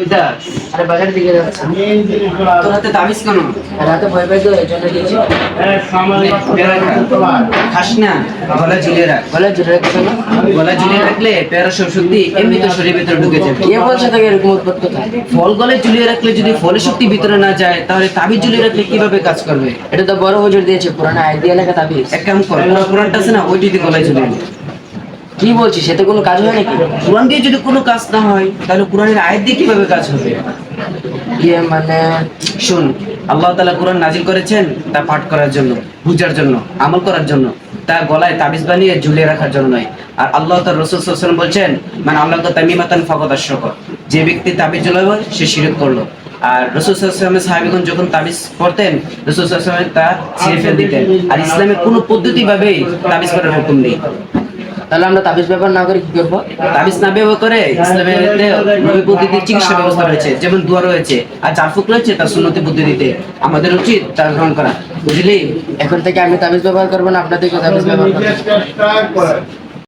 কইতাস আরে বাজারের দিকে যাচ্ছে। তোর হাতে তাবিজ কেন রাতে ভয় পাই তো এই জন্য দিয়েছি। খাস না গলা ঝুলিয়ে রাখ। বলে জোরে রাখতে না? গলা ঝুলিয়ে রাখলে পেয়ারা সব শক্তি এমনি তো শরীরের ভিতরে ঢুকে যাবে। কে বলছে তাকে এরকম উৎপাত কথা? ফল গলে ঝুলিয়ে রাখলে যদি ফলের শক্তি ভিতরে না যায় তাহলে তাবিজ ঝুলিয়ে রাখলে কীভাবে কাজ করবে? এটা তো বড় হুজুর দিয়েছে পুরানো আইডিয়া লেখা তাবিজ। এক কাম কর পুরো কোরআনটা আছে না ওই যদি গলায় ঝুলিয়ে। কি বলছিস? এতে কোনো কাজ হয় নাকি? কোরআন দিয়ে যদি কোনো কাজ না হয় তাহলে কোরআনের আয়াত দিয়ে কীভাবে কাজ হবে? ইয়ে মানে শুন আল্লাহ তাআলা কোরআন নাজিল করেছেন তা পাঠ করার জন্য বুঝার জন্য আমল করার জন্য তা গলায় তাবিজ বানিয়ে ঝুলিয়ে রাখার জন্য নয়। আর আল্লাহ তার রসুল ওয়াসাল্লাম বলছেন মানে আল্লাহ তামিমাতান ফাকাদ আশরাকা যে ব্যক্তি তাবিজ ঝুলাবে সে শিরক করল। আর রসুল সাল্লামের সাহাবিগণ যখন তাবিজ পড়তেন রসুল সাল্লামের তা ছিঁড়ে ফেলে দিতেন। আর ইসলামের কোনো পদ্ধতি ভাবেই তাবিজ করার হুকুম নেই। তাহলে আমরা তাবিজ ব্যবহার না করে কি করব? তাবিজ না ব্যবহার করে ইসলামের পদ্ধতির চিকিৎসা ব্যবস্থা রয়েছে, যেমন দোয়া রয়েছে আর চারফুক রয়েছে তার সুন্নতি পদ্ধতিতে আমাদের উচিত তার গ্রহণ করা। বুঝলি? এখন থেকে আমি তাবিজ ব্যবহার করব না আপনাদেরকে তাবিজ ব্যবহার করব।